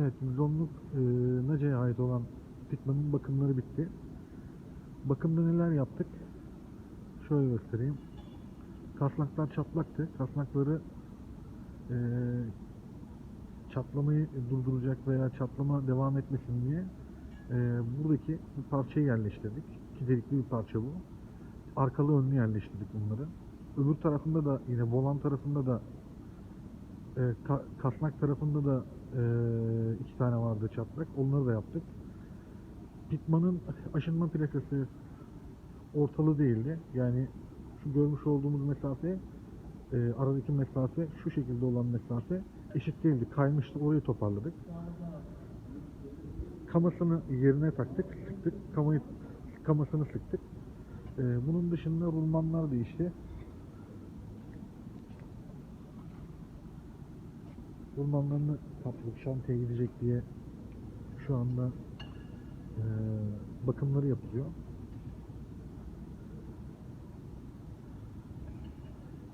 Evet, 110'luk e, Naca'ya ait olan Pitman'ın bakımları bitti. Bakımda neler yaptık? Şöyle göstereyim. Kasnaklar çatlaktı. Kasnakları e, çatlamayı durduracak veya çatlama devam etmesin diye e, buradaki bir parçayı yerleştirdik. İki bir parça bu. Arkalı önlü yerleştirdik bunları. Öbür tarafında da yine volan tarafında da e, ka- kasnak tarafında da iki tane vardı çatlak. Onları da yaptık. Pitman'ın aşınma plakası ortalı değildi. Yani şu görmüş olduğumuz mesafe e, aradaki mesafe şu şekilde olan mesafe eşit değildi. Kaymıştı. Orayı toparladık. Kamasını yerine taktık. Sıktık. Kamayı, kamasını sıktık. E, bunun dışında rulmanlar değişti. Rulmanlarını kaptık. Şantiye gidecek diye şu anda e, bakımları yapılıyor.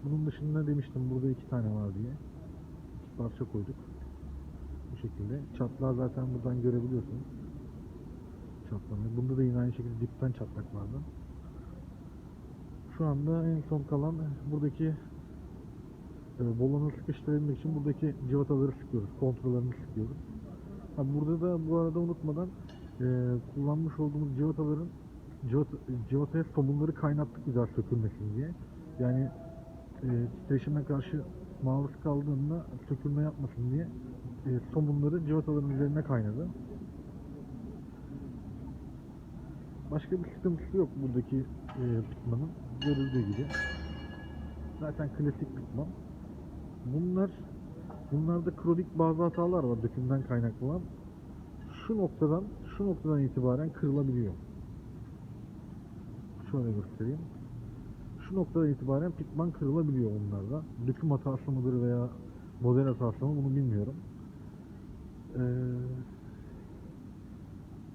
Bunun dışında demiştim burada iki tane var diye. İki parça koyduk. Bu şekilde. Çatlağı zaten buradan görebiliyorsunuz. Çatlamayı. Bunda da yine aynı şekilde dipten çatlak vardı. Şu anda en son kalan buradaki e, bolonu sıkıştırabilmek için buradaki civataları sıkıyoruz. Kontrollerini sıkıyoruz. Ha, burada da bu arada unutmadan e, kullanmış olduğumuz civataların civata, civataya somunları kaynattık daha sökülmesin diye. Yani e, titreşime karşı maruz kaldığında sökülme yapmasın diye e, somunları civataların üzerine kaynadı. Başka bir sıkıntısı yok buradaki e, pitmanın. Görüldüğü gibi. Zaten klasik pitman. Bunlar bunlarda kronik bazı hatalar var dökümden kaynaklı olan. Şu noktadan şu noktadan itibaren kırılabiliyor. Şöyle göstereyim şu noktadan itibaren pitman kırılabiliyor onlarda. Döküm hatası mıdır veya model hatası mı bunu bilmiyorum. Ee,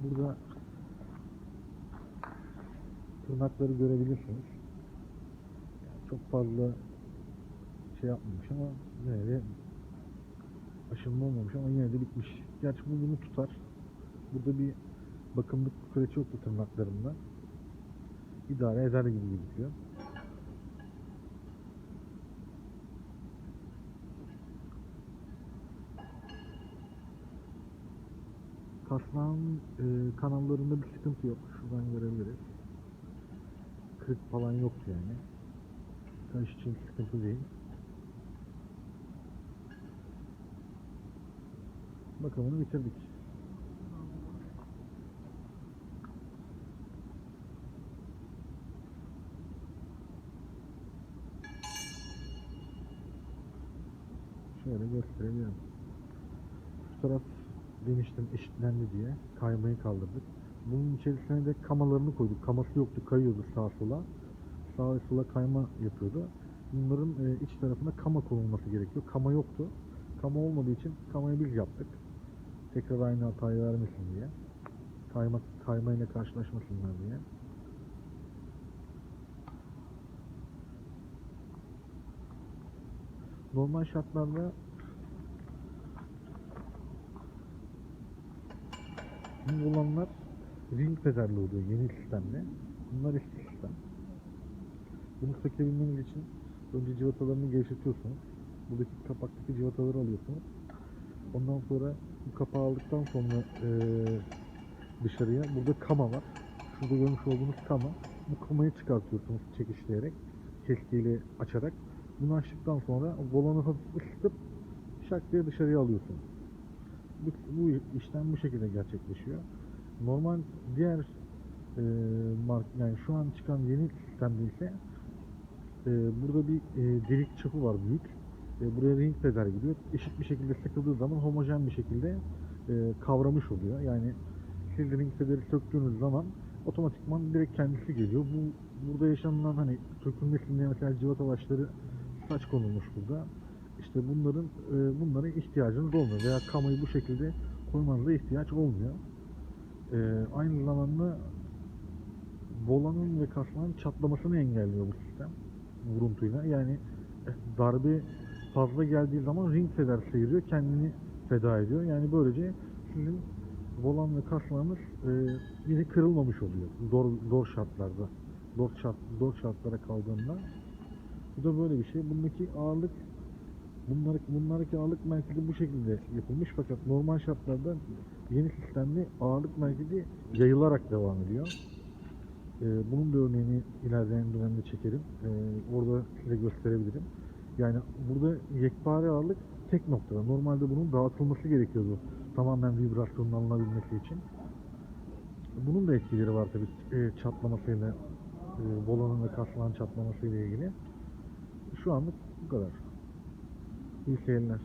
burada tırnakları görebilirsiniz. Çok fazla şey yapmamış ama yine de aşınma olmamış ama yine de bitmiş. Gerçi bu bunu tutar. Burada bir bakımlık süreç yoktu tırnaklarımda. İdare eder gibi gözüküyor. Kasnağın e, kanallarında bir sıkıntı yok. Şuradan görebiliriz. Kırık falan yoktu yani. Taş için sıkıntı değil. Bakımını bitirdik. Şöyle gösterebilirim. Şu taraf demiştim eşitlendi diye kaymayı kaldırdık. Bunun içerisine de kamalarını koyduk. Kaması yoktu, kayıyordu sağa sola. Sağa ve sola kayma yapıyordu. Bunların e, iç tarafına kama konulması gerekiyor. Kama yoktu. Kama olmadığı için kamayı biz yaptık. Tekrar aynı hatayı vermesin diye. Kayma, kaymayla karşılaşmasınlar diye. Normal şartlarda bu olanlar ring pedalli oluyor yeni sistemde. Bunlar eski sistem. Bunu sökebilmeniz için önce civatalarını gevşetiyorsunuz. Buradaki kapaktaki civataları alıyorsunuz. Ondan sonra bu kapağı aldıktan sonra eee, dışarıya burada kama var. Şurada görmüş olduğunuz kama. Bu kamayı çıkartıyorsunuz çekişleyerek, keskiyle açarak. Bunu açtıktan sonra volanı hafif ısıtıp şak diye dışarıya alıyorsunuz. Bu, bu işlem bu şekilde gerçekleşiyor. Normal diğer e, mark yani şu an çıkan yeni sistemde ise e, burada bir e, delik çapı var büyük. E, buraya ring pedal gidiyor. Eşit bir şekilde sıkıldığı zaman homojen bir şekilde e, kavramış oluyor. Yani siz ring pedali söktüğünüz zaman otomatikman direkt kendisi geliyor. Bu burada yaşanılan hani sökülmesin diye mesela civata başları saç konulmuş burada. İşte bunların e, bunlara ihtiyacınız olmuyor veya kamayı bu şekilde koymanıza ihtiyaç olmuyor. E, aynı zamanda volanın ve kasmanın çatlamasını engelliyor bu sistem vuruntuyla. Yani darbe fazla geldiği zaman ring feder sıyırıyor. Kendini feda ediyor. Yani böylece sizin volan ve kaslarınız e, yine kırılmamış oluyor. Zor, zor şartlarda. Zor, şart, zor şartlara kaldığında. Bu da böyle bir şey. Bundaki ağırlık bunlar, bunlardaki ağırlık merkezi bu şekilde yapılmış fakat normal şartlarda yeni sistemde ağırlık merkezi yayılarak devam ediyor. Ee, bunun da örneğini ilerleyen dönemde çekerim. Ee, orada size gösterebilirim. Yani burada yekpare ağırlık tek noktada. Normalde bunun dağıtılması gerekiyordu. Tamamen vibrasyonun alınabilmesi için. Bunun da etkileri var tabii e, çatlamasıyla, e, volanın ve kaslan çatlamasıyla ilgili. Şu anlık bu kadar. İyi seyirler.